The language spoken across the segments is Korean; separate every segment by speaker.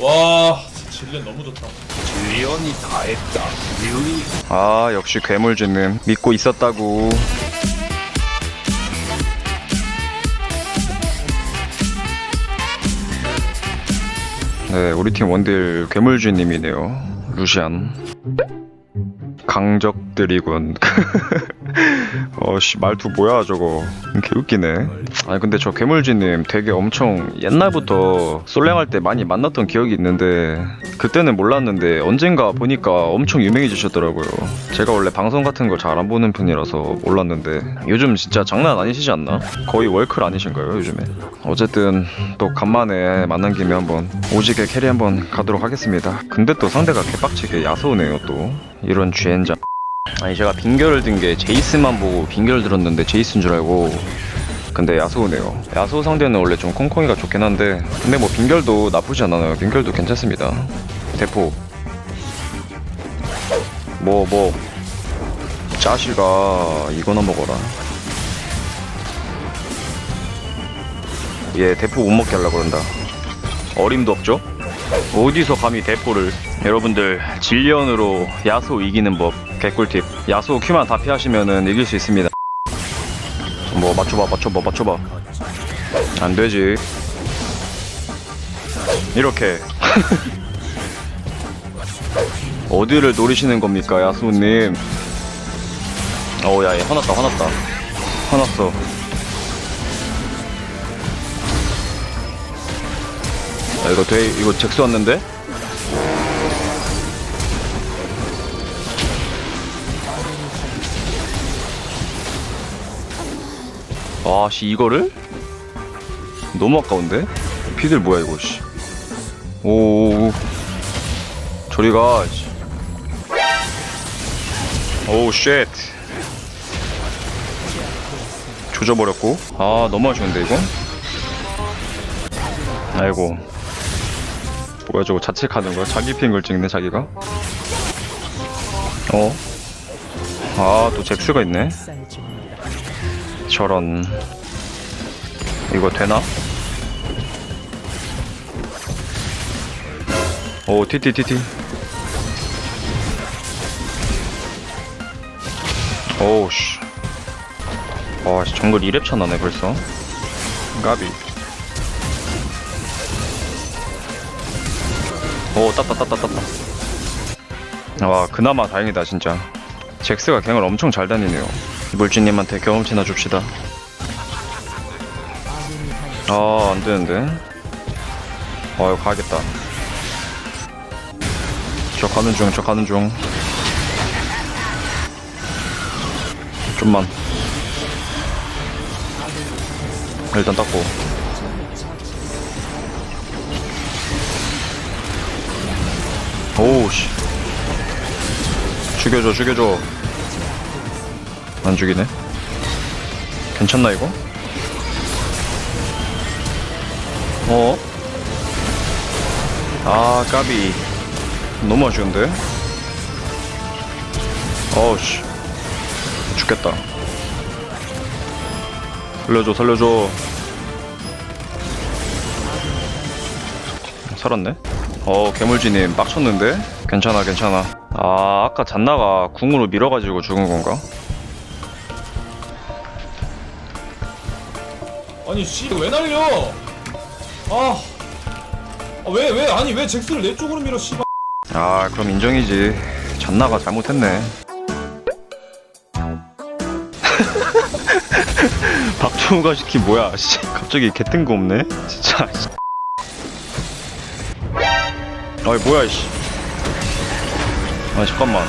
Speaker 1: 와 질렌 너무 좋다.
Speaker 2: 리언이 다 했다. 리언이
Speaker 3: 아 역시 괴물 주님 믿고 있었다고. 네 우리 팀 원딜 괴물 주님이네요. 루시안. 강적들이군 어씨 말투 뭐야 저거. 개웃기네. 아니 근데 저 괴물주님 되게 엄청 옛날부터 솔랭할 때 많이 만났던 기억이 있는데 그때는 몰랐는데 언젠가 보니까 엄청 유명해지셨더라고요. 제가 원래 방송 같은 걸 잘 안 보는 편이라서 몰랐는데 요즘 진짜 장난 아니시지 않나? 거의 월클 아니신가요 요즘에? 어쨌든 또 간만에 만난 김에 한번 오지게 캐리 한번 가도록 하겠습니다. 근데 또 상대가 개빡치게 야소네요 또. 이런 쥐엔장 아니 제가 빙결을 든 게 제이스만 보고 빙결 들었는데 제이스인 줄 알고. 근데 야소네요. 야소 상대는 원래 좀 콩콩이가 좋긴 한데 근데 뭐 빙결도 나쁘지 않아요. 빙결도 괜찮습니다. 대포. 뭐 뭐. 짜시가 이거나 먹어라. 얘 대포 못 먹게 하려고 그런다. 어림도 없죠? 어디서 감히 대포를? 여러분들 질리언으로 야소 이기는 법 개꿀팁. 야소 큐만 다 피하시면은 이길 수 있습니다. 뭐 맞춰봐 맞춰봐 맞춰봐. 안되지. 이렇게. 어디를 노리시는 겁니까 야수님? 어우 야 얘 화났다 화났다. 화났어. 야 이거 돼? 이거 잭스 왔는데 와씨 이거를? 너무 아까운데? 피들 뭐야 이거 씨. 오오오. 저리가 씨. 오우 쉣. 조져버렸고. 아 너무 아쉬운데 이거? 아이고. 뭐야 저거 자책하는 거야 자기 핑을 찍네 자기가. 어? 아또 잭스가 있네 저런. 이거 되나? 오 티티티티. 오우씨. 와씨 정글 2렙 차 나네 벌써. 가비. 오 땄다 땄다 땄다. 와 그나마 다행이다 진짜. 잭스가 갱을 엄청 잘 다니네요 물주님한테 경험치나 줍시다. 아 안되는데? 아 이거 가야겠다. 저 가는 중저 가는 중. 좀만. 일단 닦고. 오우씨. 죽여줘 죽여줘 안 죽이네 괜찮나 이거? 어? 아 까비 너무 아쉬운데? 어우씨 죽겠다 살려줘 살려줘 살았네 어 괴물지님 빡쳤는데? 괜찮아 괜찮아 아 아까 잔나가 궁으로 밀어가지고 죽은 건가?
Speaker 1: 아니 씨왜 날려? 아. 아, 왜, 왜, 아니, 왜 잭스를 내 쪽으로 밀어, 씨발.
Speaker 3: 아 그럼 인정이지. 잔나가 잘못했네. 박종우가 시킨 뭐야. 씨 갑자기 개뜬금없네. 진짜. 씨. 아이 뭐야 씨. 아니 잠깐만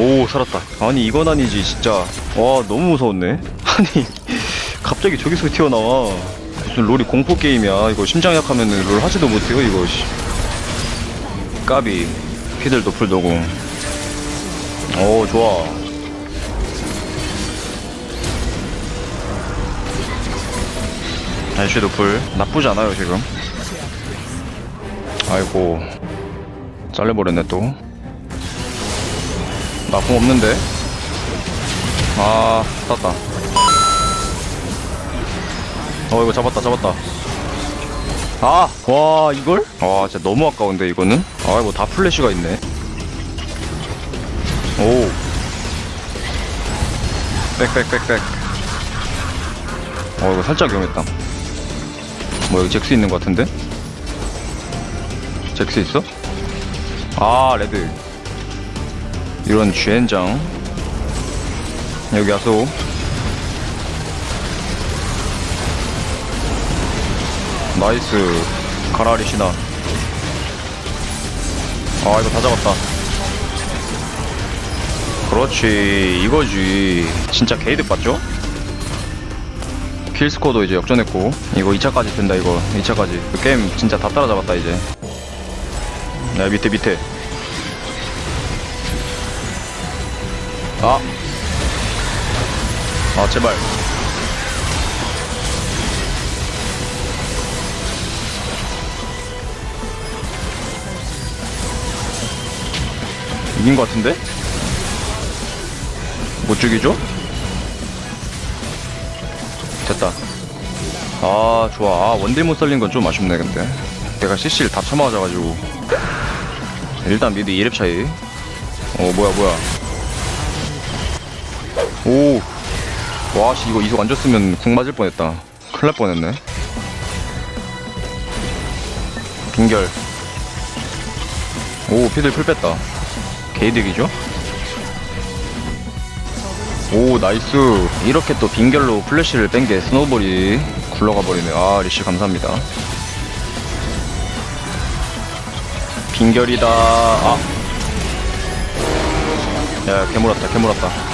Speaker 3: 오 살았다. 아니 이건 아니지 진짜. 와 너무 무서웠네. 아니 갑자기 저기서 튀어나와. 무슨 롤이 공포 게임이야. 이거 심장 약하면은 롤 하지도 못해요 이거 씨. 까비. 피들 노플 노공 오 좋아. 날씨 노플. 나쁘지 않아요 지금. 아이고. 잘려버렸네 또 나 공 없는데 아 땄다 어 이거 잡았다 잡았다 아, 와, 이걸? 와, 진짜 너무 아까운데, 이거는? 아, 뭐 다 플래시가 있네. 오. 빽빽빽빽. 어, 이거 살짝 위험했다. 뭐, 여기 잭스 있는 것 같은데? 잭스 있어? 아, 레드. 이런 쥐엔장. 여기 야소. 나이스. 가라리 시나. 아, 이거 다 잡았다. 그렇지. 이거지. 진짜 게이드 봤죠? 킬스코도 이제 역전했고. 이거 2차까지 된다, 이거. 2차까지. 그 게임 진짜 다 따라잡았다, 이제. 야, 밑에, 밑에. 아. 아, 제발. 이긴 것 같은데? 못 죽이죠? 됐다. 아, 좋아. 아, 원딜 못 살린 건 좀 아쉽네, 근데. 내가 CC를 다 쳐맞아가지고. 일단 미드 2렙 차이. 어, 뭐야, 뭐야. 오. 와, 씨, 이거 이속 안 줬으면 궁 맞을 뻔했다. 큰일 날 뻔했네. 빙결. 오, 피들 풀 뺐다. 개이득이죠? 오, 나이스. 이렇게 또 빙결로 플래시를 뺀 게 스노우볼이 굴러가 버리네. 아, 리시 감사합니다. 빙결이다. 아. 야, 개물었다, 개물었다.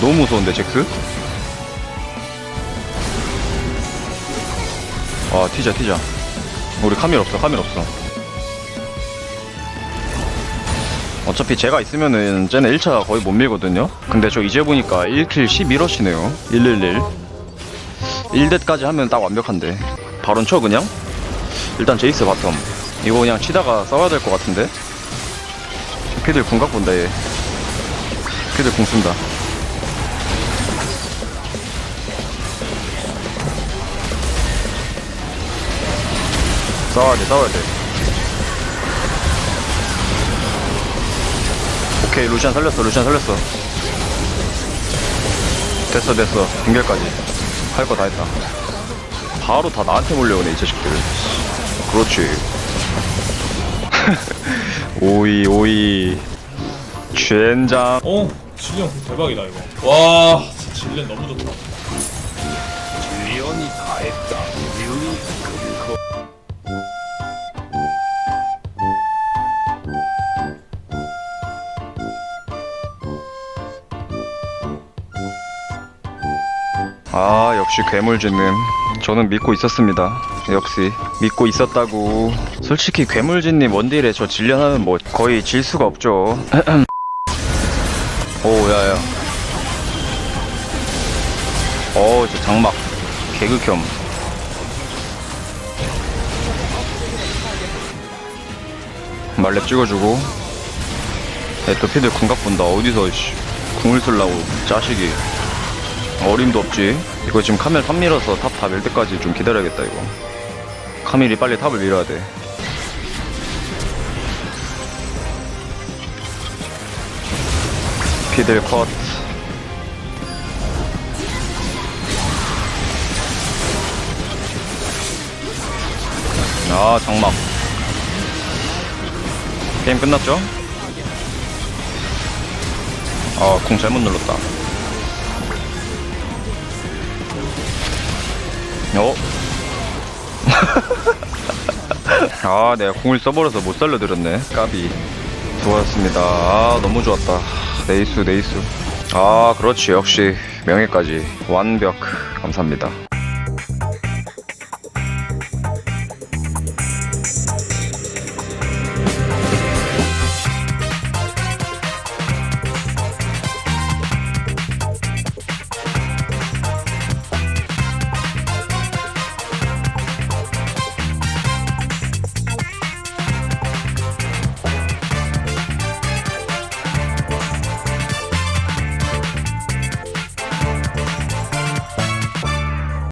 Speaker 3: 너무 무서운데, 잭스? 아, 튀자, 튀자. 우리 카밀 없어, 카밀 없어. 어차피 제가 있으면은 쟤네 1차 거의 못 밀거든요? 근데 저 이제 보니까 1킬 11러시네요. 111. 1대까지 하면 딱 완벽한데. 바론 쳐, 그냥? 일단 제이스 바텀. 이거 그냥 치다가 싸워야 될 것 같은데? 피들 궁각 본다, 얘. 피들 궁 쓴다. 싸워야 돼, 싸워야 돼. 오케이, 루시안 살렸어, 루시안 살렸어. 됐어, 됐어. 빙결까지. 할 거 다 했다. 바로 다 나한테 몰려오네, 이 자식들. 그렇지. 오이, 오이. 젠장.
Speaker 1: 어 질련 대박이다 이거 와 진짜 질련 너무 좋다
Speaker 3: 아, 역시 괴물주님. 저는 믿고 있었습니다. 역시 믿고 있었다고. 솔직히 괴물주님 원딜에 저 질련하면 뭐 거의 질 수가 없죠. 오, 야야. 어, 저 장막. 개극혐. 말렙 찍어주고. 에토피들 궁각 본다. 어디서, 씨. 궁을 쓸라고. 자식이. 어림도 없지. 이거 지금 카멜 탑 밀어서 탑 다 밀 때까지 좀 기다려야겠다, 이거. 카밀이 빨리 탑을 밀어야 돼. 피들 컷. 아, 장막. 게임 끝났죠? 아, 공 잘못 눌렀다. 어? 아, 내가 공을 써버려서 못 살려드렸네. 까비. 좋았습니다. 아, 너무 좋았다. 네이스, 네이스. 아, 그렇지. 역시 명예까지. 완벽. 감사합니다.